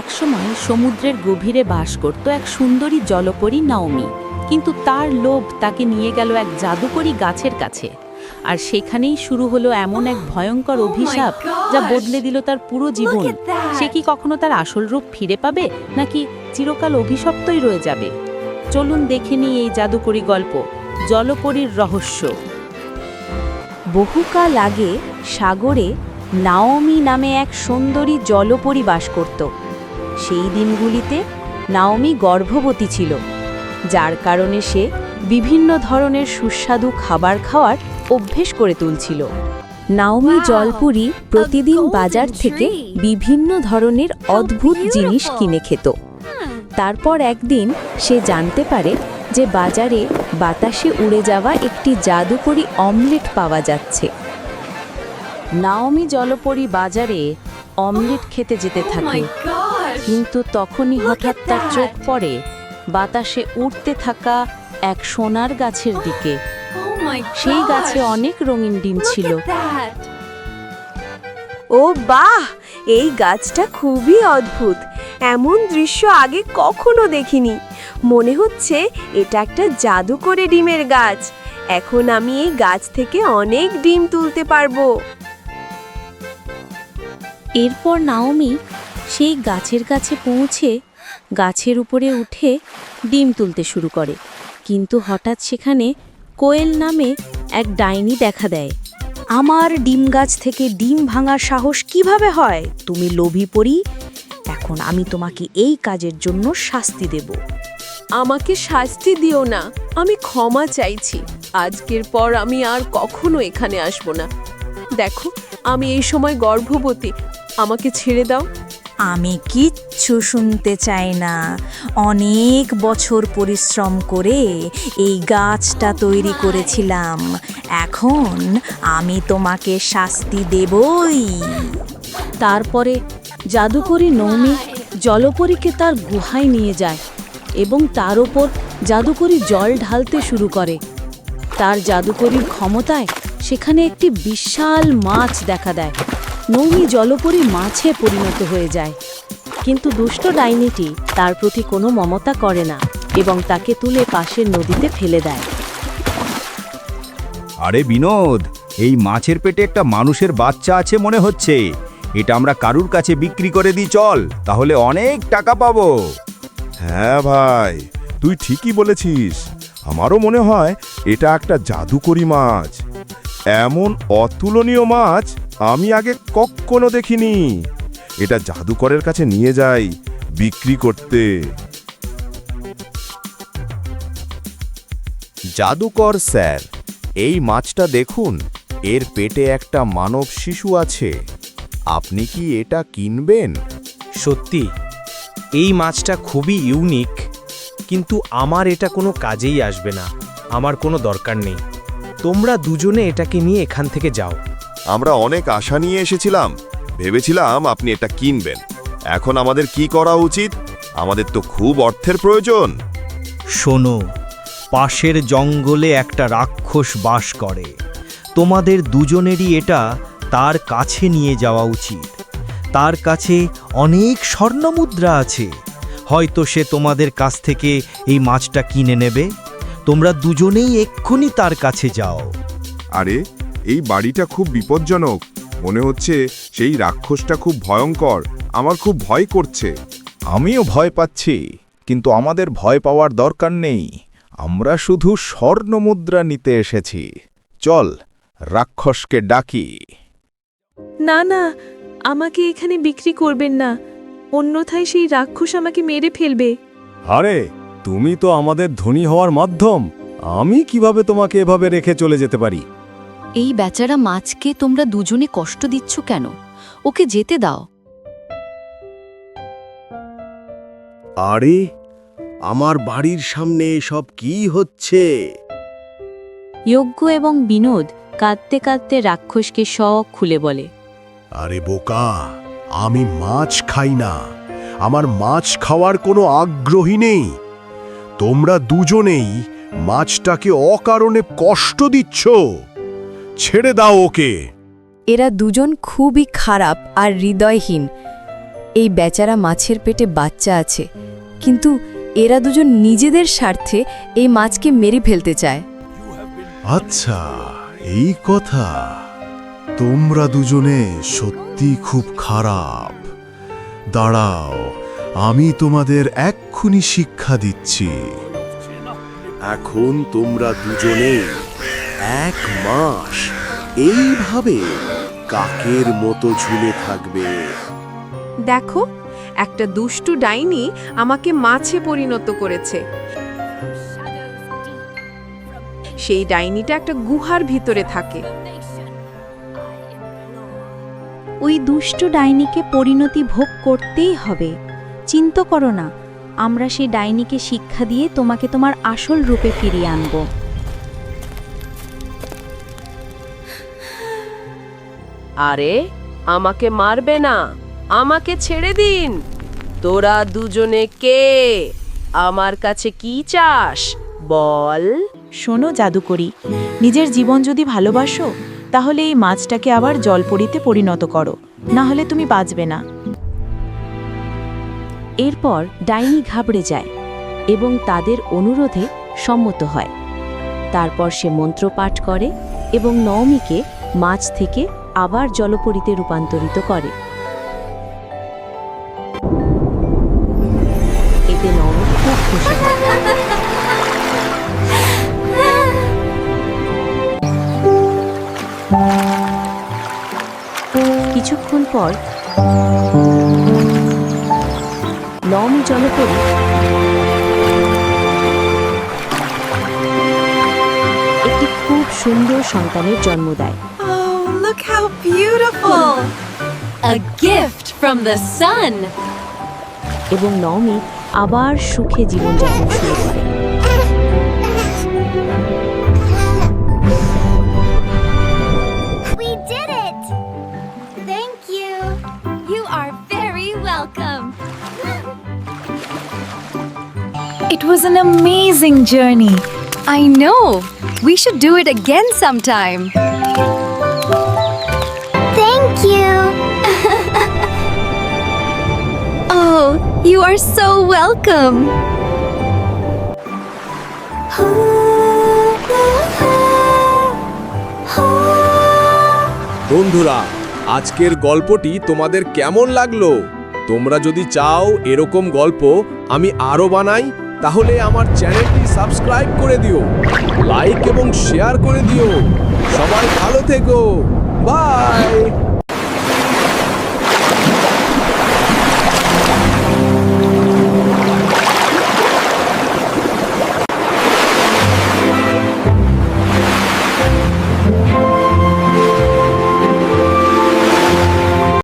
একসময় সমুদ্রের গভীরে বাস করত এক সুন্দরী জলপরী নাওমি। কিন্তু তার লোভ তাকে নিয়ে গেল এক জাদুকরী গাছের কাছে। আর সেখানেই শুরু হলো এমন এক ভয়ঙ্কর অভিশাপ যা বদলে দিল তার পুরো জীবন। সে কি কখনো তার আসল রূপ ফিরে পাবে নাকি চিরকাল অভিশপ্তই রয়ে যাবে? চলুন দেখে নিই এই জাদুকরী গল্প জলপরীর রহস্য। বহুকাল আগে সাগরে নাওমি নামে এক সুন্দরী জলপরী বাস করত। সেই দিনগুলিতে নাওমি গর্ভবতী ছিল যার কারণে সে বিভিন্ন ধরনের সুস্বাদু খাবার খাওয়ার অভ্যেস করে তুলছিল। নাওমি জলপুরি প্রতিদিন বাজার থেকে বিভিন্ন ধরনের অদ্ভুত জিনিস কিনে খেত। তারপর একদিন সে জানতে পারে যে বাজারে বাতাসে উড়ে যাওয়া একটি জাদুকরী অমলেট পাওয়া যাচ্ছে। নাওমি জলপরি বাজারে অমলেট খেতে যেতে থাকে। কিন্তু তখনই হঠাৎ তার চোখ পড়ে। বাতাসে উড়তে থাকা এক সোনার গাছের দিকে। সেই গাছে অনেক রঙিন ডিম ছিল। ও বাহ! এই গাছটা খুবই অদ্ভুত। এমন দৃশ্য আগে কখনো দেখিনি। মনে হচ্ছে এটা একটা জাদু করে ডিমের গাছ। এখন আমি এই গাছ থেকে অনেক ডিম তুলতে পারব। এরপর নাওমি সেই গাছের কাছে পৌঁছে গাছের উপরে উঠে ডিম তুলতে শুরু করে। কিন্তু হঠাৎ সেখানে কোয়েল নামে এক ডাইনি দেখা দেয়। আমার ডিম গাছ থেকে ডিম ভাঙার সাহস কীভাবে হয়? তুমি লোভী পড়ি এখন আমি তোমাকে এই কাজের জন্য শাস্তি দেব। আমাকে শাস্তি দিও না। আমি ক্ষমা চাইছি। আজকের পর আমি আর কখনো এখানে আসব না। দেখো, আমি এই সময় গর্ভবতী। আমাকে ছেড়ে দাও। আমি কিচ্ছু শুনতে চাই না। অনেক বছর পরিশ্রম করে এই গাছটা তৈরি করেছিলাম। এখন আমি তোমাকে শাস্তি দেবই। তারপরে জাদুকরি নৌমি জলপরীকে তার গুহায় নিয়ে যায় এবং তার ওপর জাদুকরি জল ঢালতে শুরু করে। তার জাদুকরির ক্ষমতায় সেখানে একটি বিশাল মাছ দেখা দেয়। নৌমি জলপরি মাছে পরিণত হয়ে যায়। কিন্তু দুষ্ট ডাইনিটি তার প্রতি কোনো মমতা করে না এবং তাকে তুলে পাশের নদীতে ফেলে দেয়। আরে বিনোদ এই মাছের পেটে একটা মানুষের বাচ্চা আছে মনে হচ্ছে। এটা আমরা কারুর কাছে বিক্রি করে দিই চল তাহলে অনেক টাকা পাবো। হ্যাঁ ভাই তুই ঠিকই বলেছিস। আমারও মনে হয় এটা একটা জাদুকরি মাছ। এমন অতুলনীয় মাছ আমি আগে কখনো দেখিনি। এটা জাদুকরের কাছে নিয়ে যাই বিক্রি করতে। জাদুকর স্যার, এই মাছটা দেখুন, এর পেটে একটা মানব শিশু আছে। আপনি কি এটা কিনবেন? সত্যি, এই মাছটা খুবই ইউনিক, কিন্তু আমার এটা কোনো কাজেই আসবে না, আমার কোনো দরকার নেই। তোমরা দুজনে এটাকে নিয়ে এখান থেকে যাও। আমরা অনেক আশা নিয়ে এসেছিলাম। ভেবেছিলাম আপনি এটা কিনবেন। এখন আমাদের কি করা উচিত? আমাদের তো খুব অর্থের প্রয়োজন। শোনো পাশের জঙ্গলে একটা রাক্ষস বাস করে। তোমাদের দুজনেরই এটা তার কাছে নিয়ে যাওয়া উচিত। তার কাছে অনেক স্বর্ণমুদ্রা আছে। হয়তো সে তোমাদের কাছ থেকে এই মাছটা কিনে নেবে। তোমরা দুজনেই এক্ষুনি তার কাছে যাও। আরে এই বাড়িটা খুব বিপজ্জনক। মনে হচ্ছে সেই রাক্ষসটা খুব ভয়ঙ্কর। আমার খুব ভয় করছে। আমিও ভয় পাচ্ছি কিন্তু আমাদের ভয় পাওয়ার দরকার নেই। আমরা শুধু স্বর্ণমুদ্রা নিতে এসেছি। চল রাক্ষসকে ডাকি। না না আমাকে এখানে বিক্রি করবেন না। অন্যথায় সেই রাক্ষস আমাকে মেরে ফেলবে। আরে তুমি তো আমাদের ধনী হওয়ার মাধ্যম। আমি কীভাবে তোমাকে এভাবে রেখে চলে যেতে পারি? এই বেচারা মাছকে তোমরা দুজনে কষ্ট দিচ্ছ কেন? ওকে যেতে দাও। আরে আমার বাড়ির সামনে সব কি হচ্ছে? যজ্ঞ এবং বিনোদ কাঁদতে কাঁদতে রাক্ষসকে শখ খুলে বলে। আরে বোকা আমি মাছ খাই না। আমার মাছ খাওয়ার কোনো আগ্রহী নেই। তোমরা দুজনেই মাছটাকে অকারণে কষ্ট দিচ্ছ। ছেড়ে দাও ওকে। এরা দুজন খুবই খারাপ আর হৃদয়হীন। এই বেচারা মাছের পেটে বাচ্চা আছে কিন্তু এরা দুজন নিজেদের স্বার্থে এই মাছকে মেরে ফেলতে চায়। আচ্ছা এই কথা। তোমরা দুজনে সত্যি খুব খারাপ। দাঁড়াও। আমি তোমাদের এক্ষুনি শিক্ষা দিচ্ছি। এখন তোমরা দুজনে এক মাস এইভাবে কাকের মতো ঝুলে থাকবে। দেখো একটা দুষ্টু ডাইনি আমাকে মাছে পরিণত করেছে। সেই ডাইনিটা একটা গুহার ভিতরে থাকে। ওই দুষ্ট ডাইনিকে পরিণতি ভোগ করতেই হবে। চিন্তা করো না আমরা সেই ডাইনিকে শিক্ষা দিয়ে তোমাকে তোমার আসল রূপে ফিরিয়ে আনব। আরে আমাকে মারবে না আমাকে ছেড়ে দিন। তোরা দুজনে কে? আমার কাছে কি চাস? বল। শোনো জাদুকরি নিজের জীবন যদি ভালোবাসো তাহলে এই মাছটাকে আবার জলপরিতে পরিণত করো না হলে তুমি বাঁচবে না। এরপর ডাইনি ঘাবড়ে যায় এবং তাদের অনুরোধে সম্মত হয়। তারপর সে মন্ত্র পাঠ করে এবং নওমিকে মাছ থেকে আবার জলপরীতে রূপান্তরিত করে। এতে নওমি খুব খুশি কিছুক্ষণ পর নওমি জলপরী একটি খুব সুন্দর সন্তানের জন্ম দেয়। A gift from the sun! এবং নওমি আবার সুখে জীবনযাপন শুরু করে। It was an amazing journey. I know. We should do it again sometime. Thank you. Oh, you are so welcome. বন্ধুরা আজকের গল্পটি তোমাদের কেমন লাগল তোমরা যদি চাও এরকম গল্প আমি আরও বানাই তাহলে আমার চ্যানেলটি সাবস্ক্রাইব করে দিও, লাইক এবং শেয়ার করে দিও। সবাই ভালো থেকো। বাই।